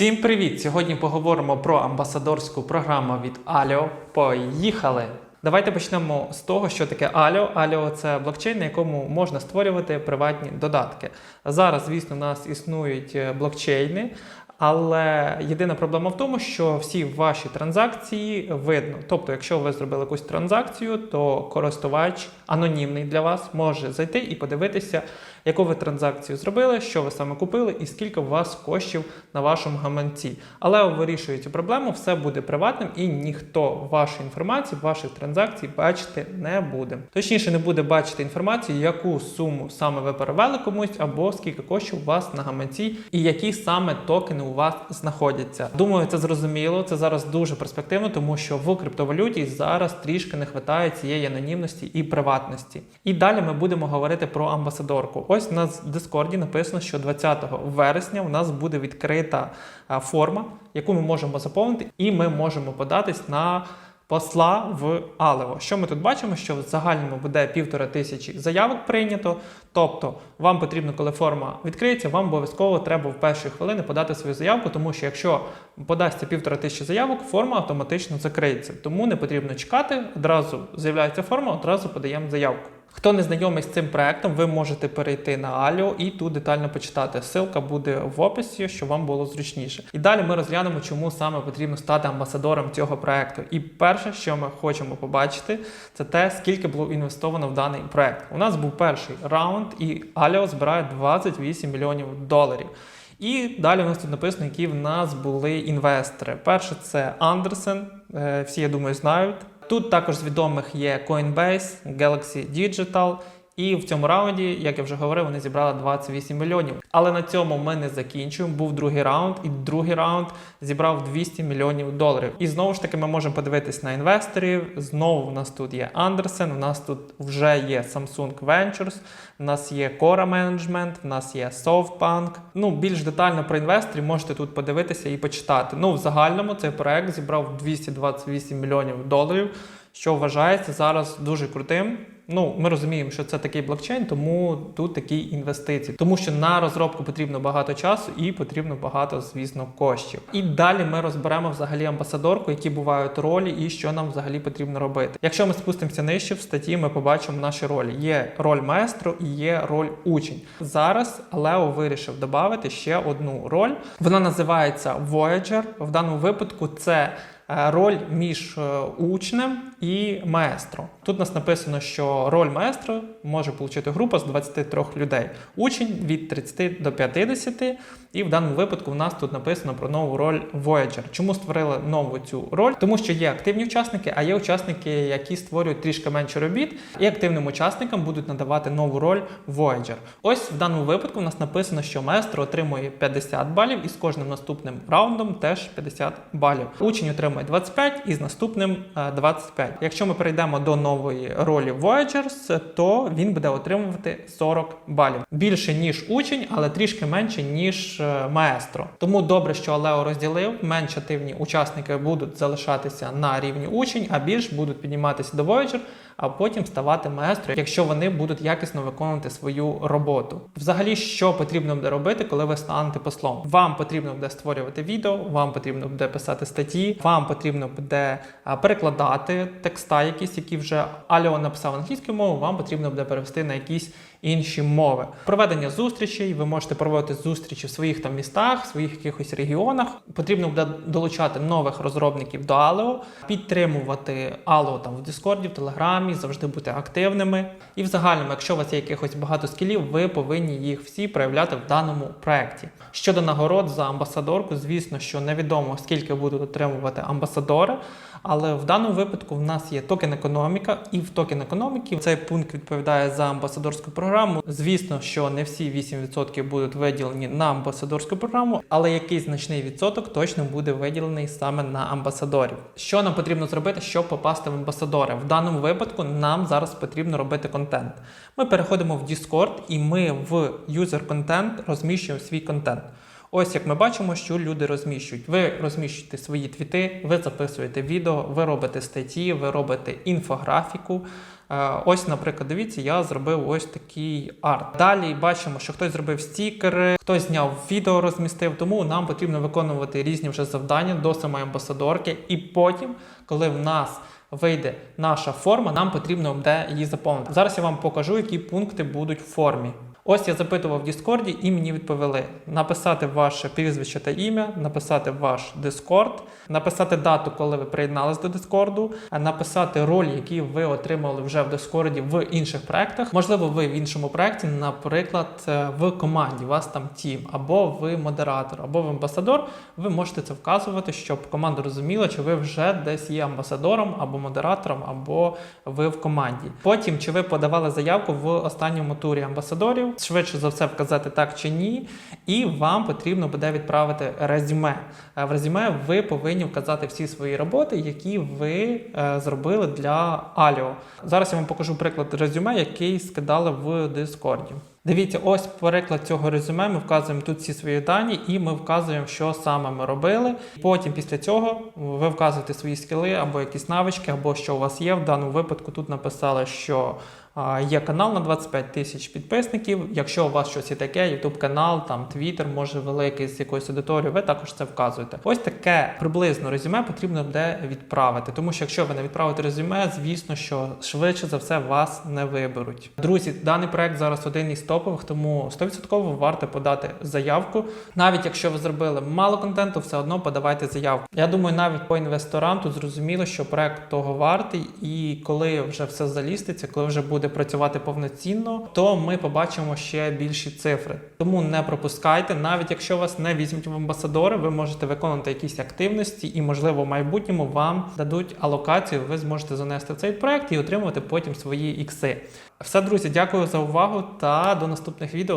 Всім привіт! Сьогодні поговоримо про амбасадорську програму від Alio. Поїхали! Давайте почнемо з того, що таке Alio. Alio – це блокчейн, на якому можна створювати приватні додатки. Зараз, звісно, у нас існують е, блокчейни, але єдина проблема в тому, що всі ваші транзакції видно. Тобто, якщо ви зробили якусь транзакцію, то користувач анонімний для вас може зайти і подивитися, яку ви транзакцію зробили, що ви саме купили і скільки у вас коштів на вашому гаманці. Але вирішує цю проблему, все буде приватним і ніхто вашої інформації, ваших транзакцій бачити не буде. Точніше, не буде бачити інформацію, яку суму саме ви перевели комусь, або скільки коштів у вас на гаманці, і які саме токени у вас знаходяться. Думаю, це зрозуміло. Це зараз дуже перспективно, тому що в криптовалюті зараз трішки не вистачає цієї анонімності і приватності. І далі ми будемо говорити про амбасадорку. Ось у нас Дискорді написано, що 20 вересня у нас буде відкрита форма, яку ми можемо заповнити, і ми можемо податись на посла в Алево. Що ми тут бачимо? Що в загальному буде півтора тисячі заявок прийнято. Тобто, вам потрібно, коли форма відкриється, вам обов'язково треба в перші хвилини подати свою заявку, тому що якщо подасться півтора тисячі заявок, форма автоматично закриється. Тому не потрібно чекати. Одразу з'являється форма, одразу подаємо заявку. Хто не знайомий з цим проектом, ви можете перейти на Alio і тут детально почитати. Ссылка буде в описі, щоб вам було зручніше. І далі ми розглянемо, чому саме потрібно стати амбасадором цього проекту. І перше, що ми хочемо побачити, це те, скільки було інвестовано в даний проект. У нас був перший раунд, і Alio збирає 28 мільйонів доларів. І далі у нас тут написано, які в нас були інвестори. Перше це Андерсен, е, всі я думаю знають. Тут також з відомих є Coinbase, Galaxy Digital. І в цьому раунді, як я вже говорив, вони зібрали 28 мільйонів. Але на цьому ми не закінчуємо. Був другий раунд, і другий раунд зібрав 200 мільйонів доларів. І знову ж таки, ми можемо подивитись на інвесторів. Знову в нас тут є Андерсен, у нас тут вже є Samsung Ventures, у нас є Cora Management, у нас є SoftBank. Ну, більш детально про інвесторів можете тут подивитися і почитати. Ну, в загальному цей проект зібрав 228 мільйонів доларів, що вважається зараз дуже крутим. Ну, ми розуміємо, що це такий блокчейн, тому тут такі інвестиції. Тому що на розробку потрібно багато часу і потрібно багато, звісно, коштів. І далі ми розберемо взагалі амбасадорку, які бувають ролі і що нам взагалі потрібно робити. Якщо ми спустимося нижче в статті, ми побачимо наші ролі. Є роль маестро і є роль учень. Зараз Лео вирішив додати ще одну роль. Вона називається Voyager. В даному випадку це роль між е, учнем і маестро. Тут у нас написано, що роль маестро може отримати група з 23 людей. Учень від 30 до 50. І в даному випадку в нас тут написано про нову роль Voyager. Чому створили нову цю роль? Тому що є активні учасники, а є учасники, які створюють трішки менше робіт, і активним учасникам будуть надавати нову роль Voyager. Ось в даному випадку в нас написано, що маестро отримує 50 балів, і з кожним наступним раундом теж 50 балів. Учень отримує 25 і з наступним е, 25. Якщо ми перейдемо до нової ролі Voyagers, то він буде отримувати 40 балів. Більше ніж учень, але трішки менше ніж е, маестро. Тому добре, що Алео розділив. Менш активні учасники будуть залишатися на рівні учень, а більш будуть підніматися до Voyager, а потім ставати маестро, якщо вони будуть якісно виконувати свою роботу. Взагалі, що потрібно буде робити, коли ви станете послом? Вам потрібно буде створювати відео, вам потрібно буде писати статті, вам потрібно буде перекладати текста, якісь, які вже Альо написав англійською мовою, вам потрібно буде перевести на якісь інші мови. Проведення зустрічей, ви можете проводити зустрічі в своїх там містах, в своїх якихось регіонах. Потрібно буде долучати нових розробників до Aleo, підтримувати Aleo там в Discord, в Телеграмі, завжди бути активними. І в загальному, якщо у вас є якихось багато скілів, ви повинні їх всі проявляти в даному проєкті. Щодо нагород за амбасадорку, звісно, що невідомо скільки будуть отримувати амбасадори. Але в даному випадку в нас є токен економіка, і в токен економіки цей пункт відповідає за амбасадорську програму. Звісно, що не всі 8% будуть виділені на амбасадорську програму, але якийсь значний відсоток точно буде виділений саме на амбасадорів. Що нам потрібно зробити, щоб попасти в амбасадори? В даному випадку нам зараз потрібно робити контент. Ми переходимо в Discord і ми в user content розміщуємо свій контент. Ось як ми бачимо, що люди розміщують. Ви розміщуєте свої твіти, ви записуєте відео, ви робите статті, ви робите інфографіку. Е, Ось, наприклад, дивіться, я зробив ось такий арт. Далі бачимо, що хтось зробив стікери, хтось зняв відео, розмістив. Тому нам потрібно виконувати різні вже завдання до самої амбасадорки. І потім, коли в нас вийде наша форма, нам потрібно буде її заповнити. Зараз я вам покажу, які пункти будуть в формі. Ось я запитував в Діскорді і мені відповіли написати ваше прізвище та ім'я, написати ваш Дискорд, написати дату, коли ви приєднались до Дискорду, написати роль, які ви отримали вже в Дискорді в інших проектах. Можливо, ви в іншому проекті, наприклад, е, в команді, у вас там тім, або ви модератор, або ви амбасадор. Ви можете це вказувати, щоб команда розуміла, чи ви вже десь є амбасадором або модератором, або ви в команді. Потім, чи ви подавали заявку в останньому турі амбасадорів, швидше за все вказати так чи ні, і вам потрібно буде відправити резюме. Е, В резюме ви повинні вказати всі свої роботи, які ви е, зробили для Аліо. Зараз я вам покажу приклад резюме, який скидали в Дискорді. Дивіться, ось приклад цього резюме. Ми вказуємо тут всі свої дані, і ми вказуємо, що саме ми робили. Потім, після цього, ви вказуєте свої скіли або якісь навички, або що у вас є. В даному випадку тут написали, що Є канал на 25 тисяч підписників. Якщо у вас щось є таке, YouTube канал, там Twitter, може великий з якоюсь аудиторією, ви також це вказуєте. Ось таке приблизно резюме потрібно буде відправити. Тому що якщо ви не відправите резюме, звісно, що швидше за все вас не виберуть. Друзі, даний проект зараз один із топових, тому 100% варто подати заявку. Навіть якщо ви зробили мало контенту, все одно подавайте заявку. Я думаю, навіть по інвесторам тут зрозуміло, що проект того вартий, і коли вже все заліститься, коли вже буде працювати повноцінно, то ми побачимо ще більші цифри. Тому не пропускайте, навіть якщо вас не візьмуть в амбасадори, ви можете виконувати якісь активності, і можливо в майбутньому вам дадуть алокацію. Ви зможете занести в цей проект і отримувати потім свої ікси. Все, друзі, дякую за увагу та до наступних відео.